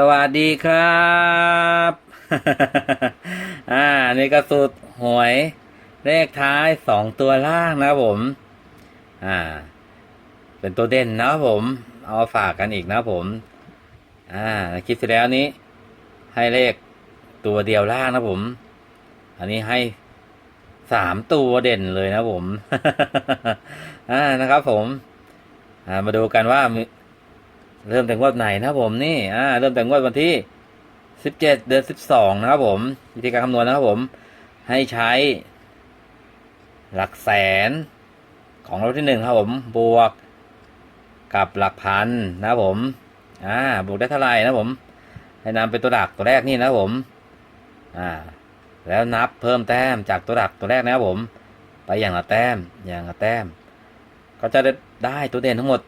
สวัสดีครับ อ่า นี่ก็สุดหวยเลขท้ายสองตัวล่างนะผม อ่า เป็นตัวเด่นนะผม เอาฝากกันอีกนะผม อ่า คลิปที่แล้วนี้ ให้เลขตัวเดียวล่างนะผม อันนี้ให้สามตัวเด่นเลยนะผม อ่า นะครับผม อ่า มาดูกันว่า เริ่มแต่งวดไหนนะครับผมนี่อ่าเริ่มแต่งวดวันที่สิบเจ็ดเดือนสิบสองนะครับผม วิธีการคำนวณนะครับผม ให้ใช้ หลักแสนของรถที่หนึ่งครับผมบวกกับหลักพันนะครับผมอ่าบวกได้เท่าไหร่นะครับผม ให้นำเป็นตัวหลักตัวแรกนี่นะครับผมอ่าแล้วนับเพิ่มแต้มจากตัวหลักตัวแรกนะครับผม ไปอย่างละแต้มอย่างละแต้ม ก็จะได้ตัวเด่นทั้งหมด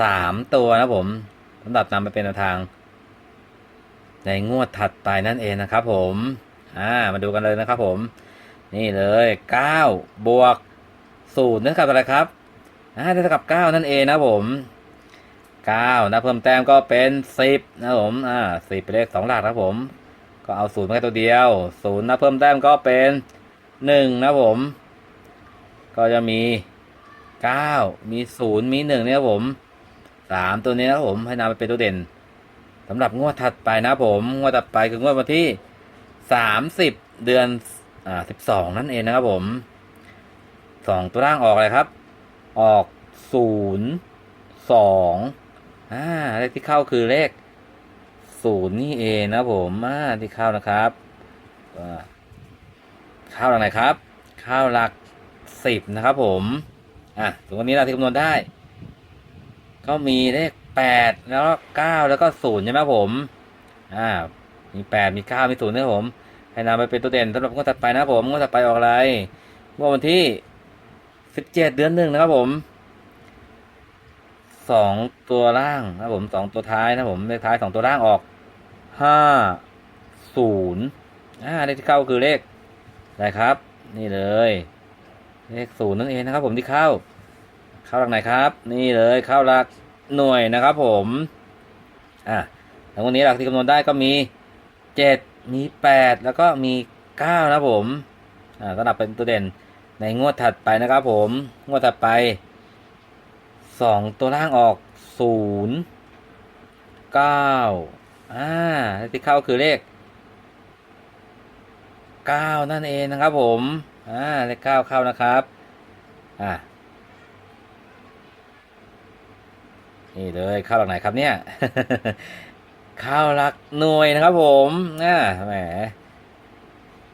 สามตัวนะผมสำหรับนำไปเป็นแนวทาง ในงวดถัดไปนั่นเองนะครับ ผมอ่ามาดูกันเลยนะครับ ผม นี่เลยเก้าบวกศูนย์นั่นกับอะไรครับอ่าได้เท่ากับเก้านั่นเองนะผมเก้านะเพิ่มแต้มก็เป็นสิบนะผมอ่าสิบเป็นเลขสองหลักนะผม ก็เอาศูนย์มาแค่ตัวเดียวศูนย์นะเพิ่มแต้มก็เป็นหนึ่งนะผม ก็จะมีเก้ามีศูนย์มีหนึ่งเนี่ยผม สามตัวนี้นะครับผมให้นำไปเป็นตัวเด่นสำหรับงวดถัดไปนะผมงวดถัดไปคืองวดวันที่สามสิบเดือนอ่าสิบสองนั่นเองนะครับผมสองตัวล่างออกอะไรครับ ออกศูนย์สองอ่าเลขที่เข้าคือเลขศูนย์นี่เองนะครับผมอ่าที่เข้านะครับเข้าหลักไหนครับ เข้าหลักสิบนะครับผมอะส่วนวันนี้เราที่คำนวณได้ ก็มีเลขแปดแล้วก็เก้าแล้วก็ศูนย์ใช่ไหมผมอ่ามีแปดมีเก้ามีศูนย์นะครับผมให้นำไปเป็นตัวเด่นสำหรับงวดถัดไปนะครับผมงวดถัดไปออกอะไรงวดวันที่สิบเจ็ดเดือนหนึ่งนะครับผมสองตัวล่างนะครับผมสองตัวท้ายนะครับผมเลขท้ายสองตัวล่างออกห้าศูนย์อ่าเลขที่เข้าคือเลขอะไรครับ นี่เลย เลขศูนย์นั่นเองนะครับ ผมที่เข้า ข้าหลักไหนครับ นี่เลยเข้าหลักหน่วยนะครับผมอะแล้ววันนี้หลักที่คำนวณได้ก็มีเจ็ดมีแปดแล้วก็มีเก้านะผมอ่าสำหรับเป็นตัวเด่นในงวดถัดไปนะครับผม งวดถัดไปสองตัวล่างออกศูนย์เก้าอ่าเลขที่เข้าคือเลขเก้านั่นเองนะครับผมอ่าเลขเก้าเข้านะครับอ่า นี่เลยเข้าหลักไหนครับเนี่ยเข้าหลักหน่วยนะครับผมอ่าแหม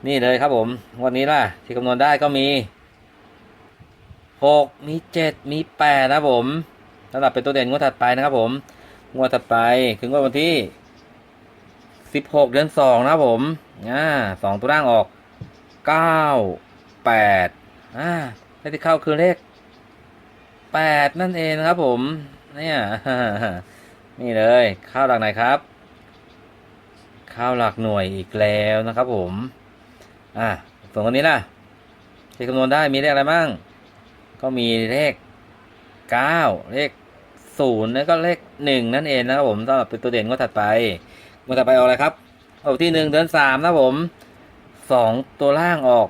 นี่เลยครับผม วันนี้ล่ะ ที่คำนวณได้ก็มีหกมีเจ็ดมีแปดนะผมสำหรับเป็นตัวเด่นงวดถัดไปนะครับผม งวดถัดไปคืองวดวันที่สิบหกเดือนสองนะครับผมอ่าสองตัวล่างออกเก้าแปดอ่าเลขที่เข้าคือเลขแปดนั่นเองนะครับผม เนี่ย นี่เลยข้าวหลักไหนครับ ข้าวหลักหน่วยอีกแล้วนะครับผม อ่าส่วนคนนี้ล่ะที่คำนวณได้มีเลขอะไรบ้าง ก็มีเลขเก้าเลขศูนย์แล้วก็เลขหนึ่งนั่นเองนะครับผมสำหรับเป็นตัวเด่นงวดถัดไปงวดถัดไปเอาอะไรครับ เอาที่หนึ่งเดือนสามนะผมสองตัวล่างออก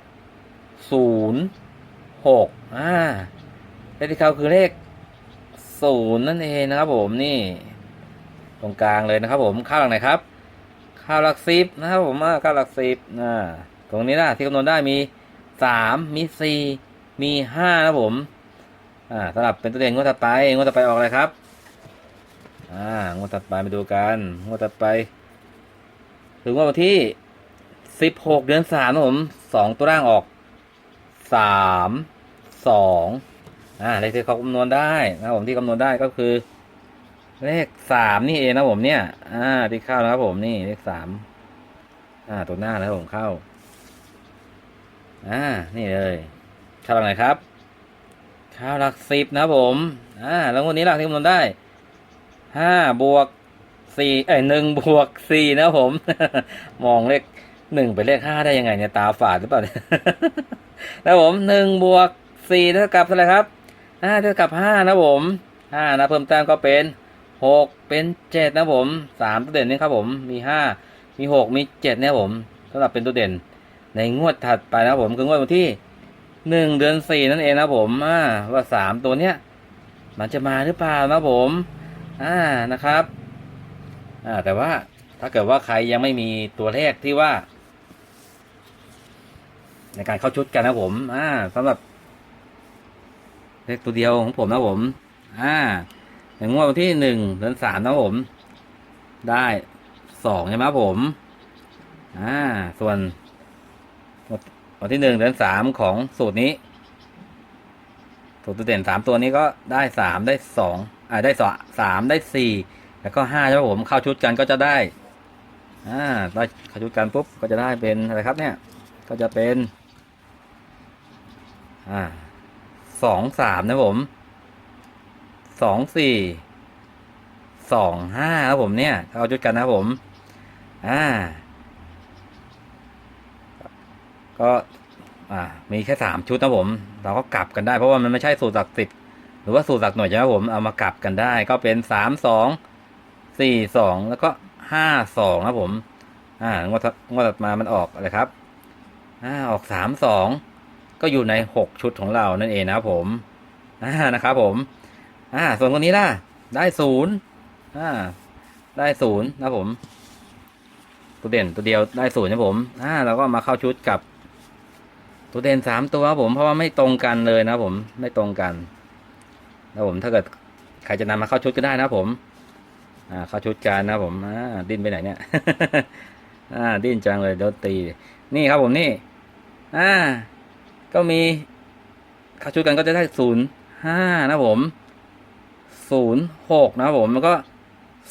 ศูนย์หกอ่าเลขที่เขาคือเลข ศูนย์นั่นเองนะครับผมนี่ตรงกลางเลยนะครับผมข้าหลักไหนครับข้าหลักสิบนะครับผมอ่าเข้าหลักสิบอ่าตรงนี้นะที่คำนวณได้มีสามมีสี่มีห้านะผมอ่าสำหรับเป็นตัวเด่นงวดถัดไปงวดถัดไปออกอะไรครับอ่างวดถัดไปมาดูกันงวดถัดไป ถึงว่าวันที่สิบหกเดือนสามนะผมสองตัวร่างออกสามสอง อ่าเลขที่เขาคำนวณได้นะผมที่คำนวณได้ก็คือ เลขสามนี่เองนะผมเนี่ย อ่าที่เข้านะครับผมนี่เลขสามอ่าตัวหน้าแล้วผมเข้า อ่า นี่เลยเข้าหลักไหนครับข้าวหลักสิบนะผม อ่า แล้ววันนี้หลักที่คำนวณได้ห้าบวกสี่เอ้ยหนึ่งบวกสี่นะผม มองเลขหนึ่งไปเลขห้าได้ยังไงเนี่ยตาฝาดหรือเปล่าเนี่ยนะผมหนึ่งบวกสี่เท่ากับเท่าไหร่ครับ อ่าเท่ากับห้านะผมห้านะเพิ่มแต้มก็เป็นหกเป็นเจ็ดนะผมสามตัวเด่นนี่ครับผมมีห้ามีหกมีเจ็ดเนี่ยผมสำหรับเป็นตัวเด่น ในงวดถัดไปนะผมคืองวดวันที่หนึ่งเดือนสี่นั่นเองนะผมอ่าว่าสามตัวเนี้ยมันจะมาหรือเปล่านะผมอ่านะครับอ่าแต่ว่าถ้าเกิดว่าใครยังไม่มีตัวเลขที่ว่า ในการเข้าชุดกันนะผมอ่าสำหรับ เลขตัวเดียวของผมนะผม อ่าในงวดวันที่หนึ่งเดือนสามนะผม ได้สองใช่ไหมผม อ่า ส่วนวันที่หนึ่งเดือนสามของสูตรนี้ สูตรตัวเด่นสามตัวนี้ก็ได้สามได้สองอ่าได้สองสามได้สี่แล้วก็ห้าใช่ไหมผมเข้าชุดกันก็จะได้ อ่าได้เข้าชุดกันปุ๊บก็จะได้เป็นอะไรครับเนี่ย ก็จะเป็น อ่า สองสามนะผมสองสี่สองห้าครับผมเนี่ยเข้าชุดกันนะครับผม อ่า ก็อ่า มีแค่สามชุดนะผม เราก็กลับกันได้เพราะว่ามันไม่ใช่สูตรหลักสิบหรือว่าสูตรหลักหน่วยใช่ไหมผม เอามากลับกันได้ ก็เป็นสามสองสี่สองแล้วก็ห้าสองครับผม อ่างวดงวดมามันออกอะไรครับ อ่าออกสามสอง ก็อยู่ในหกชุดของเรานั่นเองนะครับผมอ่านะครับผมอ่าส่วนคนนี้ล่ะ ได้ศูนย์อ่าได้ศูนย์นะผม ตัวเด่นตัวเดียวได้ศูนย์นะผมอ่าเราก็มาเข้าชุดกับ ตัวเด่นสามตัวครับผมเพราะว่าไม่ตรงกันเลยนะผมไม่ตรงกันนะผมถ้าเกิดใครจะนำมาเข้าชุดก็ได้นะผม อ่า เข้าชุดกันนะผมอ่าดิ้นไปไหนเนี่ยอ่าดิ้นจังเลยเดี๋ยวตี นี่ครับผมนี่ อ่า ก็มีเข้าชุดกันก็จะได้ศูนย์ห้านะผมศูนย์หกนะผมแล้วก็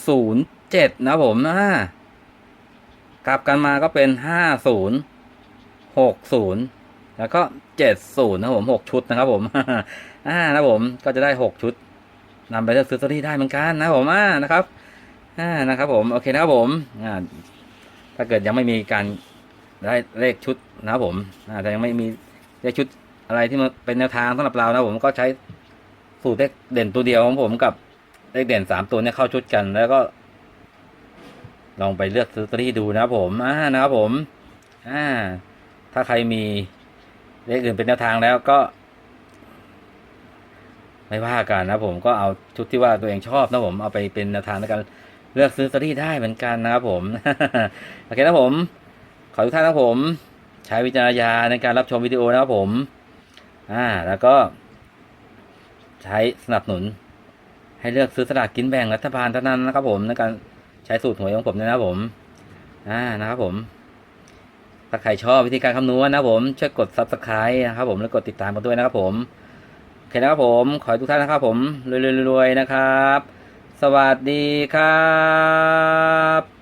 ศูนย์เจ็ดนะผมอ่ากลับกันมาก็เป็นห้าศูนย์หกศูนย์แล้วก็เจ็ดศูนย์นะผมหกชุดนะครับผมอ่านะผมก็จะได้หกชุดนำไปเลือกซื้อลอตเตอรี่ได้เหมือนกันนะผมอ่านะครับอ่านะครับ ผมโอเคนะครับผมอ่าถ้าเกิดยังไม่มีการได้เลขชุดนะครับผมอ่าแต่ยังไม่มี เลขชุดอะไรที่มันเป็นแนวทางสำหรับเรานะผมก็ใช้สูตรเลขเด่นตัวเดียวของผมกับเลขเด่นสามตัวเนี่ยเข้าชุดกัน แล้วก็ ลองไปเลือกซื้อตรีดูนะครับผมอ่านะครับผมอ่าถ้าใครมีเลขอื่นเป็นแนวทางแล้วก็ ไม่ว่ากันนะผมก็เอาชุดที่ว่าตัวเองชอบนะผมเอาไปเป็นแนวทางในการเลือกซื้อตรีได้เหมือนกันนะครับผมโอเคนะผม ขอทุกท่านนะผม ใช้วิจารณญาณในการรับชมวิดีโอนะครับผม อ่า แล้วก็ ใช้สนับสนุน ให้เลือกซื้อสลากกินแบ่งรัฐบาลเท่านั้นนะครับ ผมในการใช้สูตรหวยของผมนะครับผม อ่า นะครับผม ถ้าใครชอบวิธีการคำนวณนะครับผม ช่วยกด subscribe นะครับผมแล้วกดติดตามกันด้วยนะครับผมโอเคนะครับผม ขอให้ทุกท่านนะครับผมรวยๆนะครับ สวัสดีครับ